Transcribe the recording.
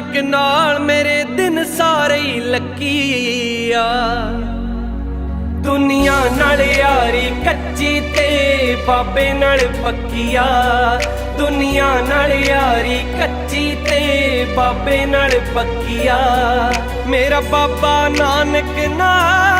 ਨਾਨਕ ਨਾਲ ਮੇਰੇ ਦਿਨ ਸਾਰੇ ਹੀ ਲੱਕੀ ਆ। ਦੁਨੀਆ ਨਾਲ ਯਾਰੀ ਕੱਚੀ ਤੇ ਬਾਬੇ ਨਾਲ ਪੱਕੀ ਆ। ਦੁਨੀਆ ਨਾਲ ਯਾਰੀ ਕੱਚੀ ਤੇ ਬਾਬੇ ਨਾਲ ਪੱਕੀ ਆ। ਮੇਰਾ ਬਾਬਾ ਨਾਨਕ ਨਾਲ